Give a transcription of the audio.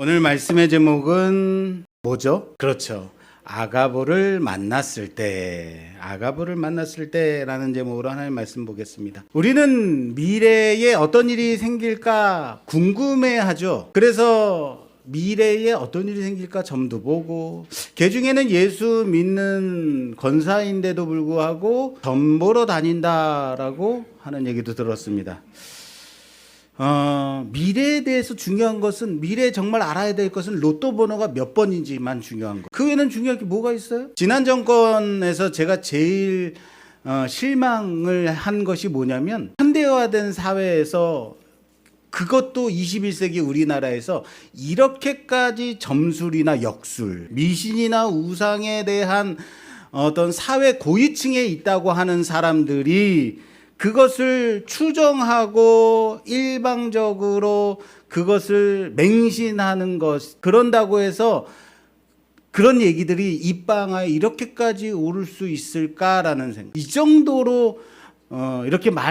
오늘 말씀의 제목은 뭐죠? 그렇죠. 아가보를 만났을 때, 아가보를 만났을 때라는 제목으로 하나님 말씀 보겠습니다. 우리는 미래에 어떤 일이 생길까 궁금해 하죠. 그래서 미래에 어떤 일이 생길까 점도 보고, 개 중에는 예수 믿는 권사인데도 불구하고 점 보러 다닌다라고 하는 얘기도 들었습니다. 어, 미래에 대해서 중요한 것은 미래에 정말 알아야 될 것은 로또 번호가 몇 번인지만 중요한 거. 그 외에는 중요한 게 뭐가 있어요? 지난 정권에서 제가 제일 어, 실망을 한 것이 뭐냐면 현대화된 사회에서 그것도 21세기 우리나라에서 이렇게까지 점술이나 역술, 미신이나 우상에 대한 어떤 사회 고위층에 있다고 하는 사람들이 그것을 추정하고 일방적으로 그것을 맹신하는 것 그런다고 해서 그런 얘기들이 입방아에 이렇게까지 오를 수 있을까라는 생각. 이 정도로 어, 이렇게 많이